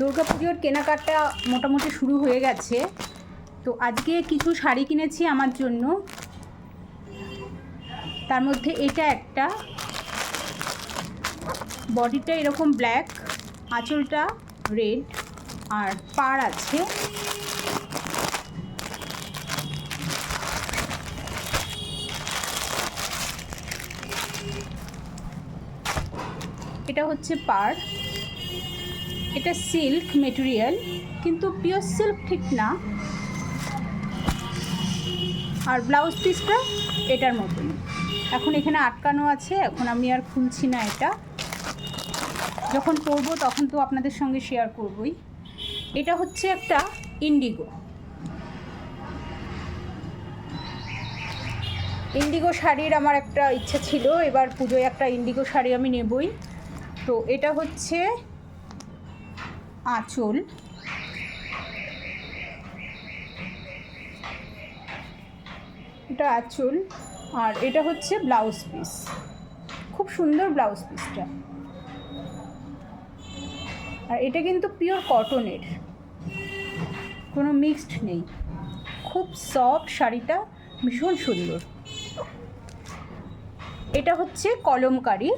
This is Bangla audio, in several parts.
দুর্গাপুজোর কেনাকাটা মোটামুটি শুরু হয়ে গেছে। তো আজকে কিছু শাড়ি কিনেছি আমার জন্য। তার মধ্যে এটা একটা। বডিটা এরকম ব্ল্যাক, আঁচলটা রেড, আর পার আছে। এটা হচ্ছে পার এটা সিল্ক মেটেরিয়াল কিন্তু পিওর সিল্ক ঠিক না। আর ব্লাউজ পিসটা এটার মতন এখন এখানে আটকানো আছে, এখন আমি আর খুলছি না এটা। যখন পরবো তখন তো আপনাদের সঙ্গে শেয়ার করবই। এটা হচ্ছে একটা ইন্ডিগো ইন্ডিগো শাড়ির আমার একটা ইচ্ছা ছিল, এবার পুজোয় একটা ইন্ডিগো শাড়ি আমি নেবই। তো এটা হচ্ছে আঁচল। এটা আঁচল, আর এটা হচ্ছে ব্লাউজ পিস। খুব সুন্দর ব্লাউজ পিসটা। আর এটা কিন্তু পিওর কটনের। কোনো মিক্সড নেই। খুব সফট শাড়িটা, ভীষণ সুন্দর। এটা হচ্ছে কলমকারি।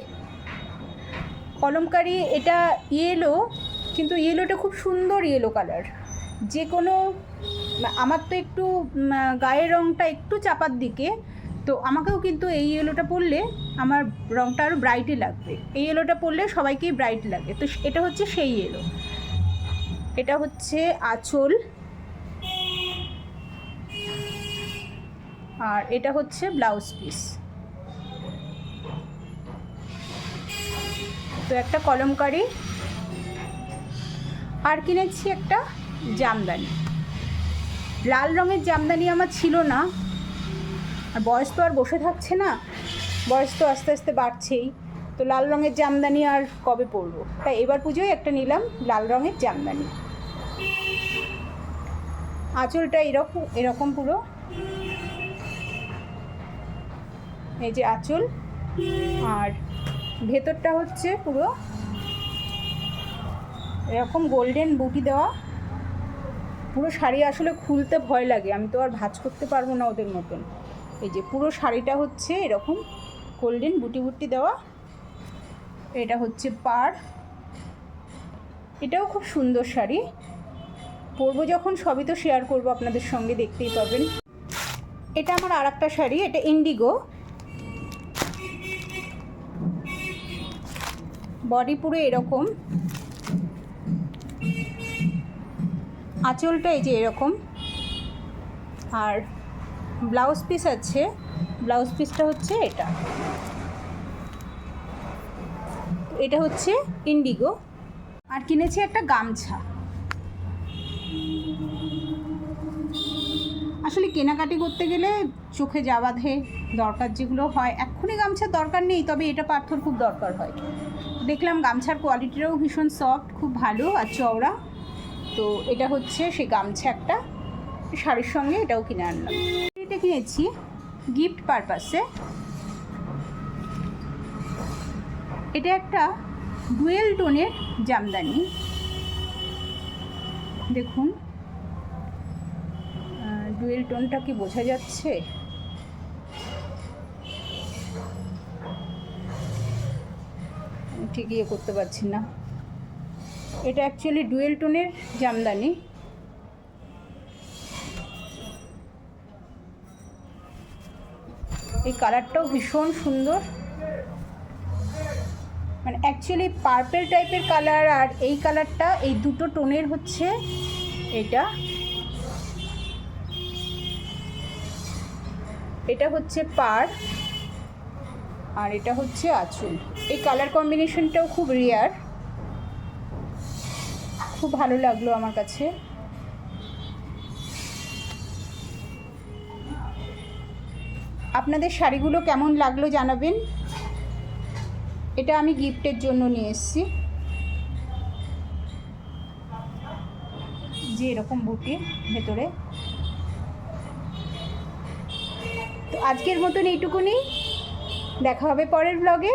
কলমকারি, এটা ইয়েলো কিন্তু ইয়েলোটা খুব সুন্দর ইয়েলো কালার যে কোনো, আমার তো একটু গায়ের রঙটা একটু চাপার দিকে, তো আমাকেও কিন্তু এই ইয়েলোটা পরলে আমার রঙটা আরও ব্রাইটই লাগবে। এই ইয়েলোটা পরলে সবাইকেই ব্রাইট লাগে। তো এটা হচ্ছে সেই ইয়েলো এটা হচ্ছে আঁচল। আর এটা হচ্ছে ব্লাউজ পিস তো একটা কলমকারি। আর কিনেছি একটা জামদানি। লাল রঙের জামদানি আমার ছিল না। আর বয়স তো আর বসে থাকছে না। বয়স তো আস্তে আস্তে বাড়ছেই। তো লাল রঙের জামদানি আর কবে পরবো? তাই এবার পুজোয় একটা নিলাম লাল রঙের জামদানি। আঁচলটা এরকম এরকম পুরো। এই যে আঁচল। আর ভেতরটা হচ্ছে পুরো এরকম গোল্ডেন বুটি দেওয়া। পুরো শাড়ি আসলে খুলতে ভয় লাগে, আমি তো আর ভাঁজ করতে পারব না ওদের মতন। এই যে পুরো শাড়িটা হচ্ছে এরকম গোল্ডেন বুটি বুটি দেওয়া। এটা হচ্ছে পাড় এটাও খুব সুন্দর শাড়ি। পরবো যখন, সবই তো শেয়ার করব আপনাদের সঙ্গে, দেখতেই পাবেন। এটা আমার আর একটা শাড়ি, এটা ইন্ডিগো বডি পুরো এরকম। আঁচলটা এই যে এরকম। আর ব্লাউজ পিস আছে, ব্লাউজ পিসটা হচ্ছে এটা। এটা হচ্ছে ইন্ডিগো। আর কিনেছি একটা গামছা। আসলে কেনাকাটি করতে গেলে চোখে যা বাঁধে, দরকার যেগুলো হয়, এক্ষুনি গামছার দরকার নেই, তবে এটা পাথর খুব দরকার হয়। দেখলাম গামছার কোয়ালিটিটাও ভীষণ সফট খুব ভালো, আর চওড়া। তো এটা হচ্ছে সেই গামছা একটা শাড়ির সঙ্গে এটাও কিনে আনলাম। এটা কিনেছি গিফট পারপাসে এটা একটা ডুয়েল টোনের জামদানি। দেখুন। ডুয়েল টোনটা কি বোঝা যাচ্ছে? ঠিক ইয়ে করতে পারছি না। এটা অ্যাকচুয়ালি ডুয়েল টোনের জামদানি। এই কালারটাও ভীষণ সুন্দর। মানে অ্যাকচুয়ালি পার্পেল টাইপের কালার আর এই কালারটা এই দুটো টোনের হচ্ছে এটা। এটা হচ্ছে পার আর এটা হচ্ছে আঁচল। এই কালার কম্বিনেশনটাও খুব রেয়ার খুব ভালো লাগল আমার কাছে। আপনাদের শাড়িগুলো কেমন লাগল জানাবেন? এটা আমি গিফটের জন্য নিয়ে এসেছি। যে এরকম বুটি ভেতরে। তো আজকের মতন এইটুকুনি। দেখা হবে পরের ব্লগে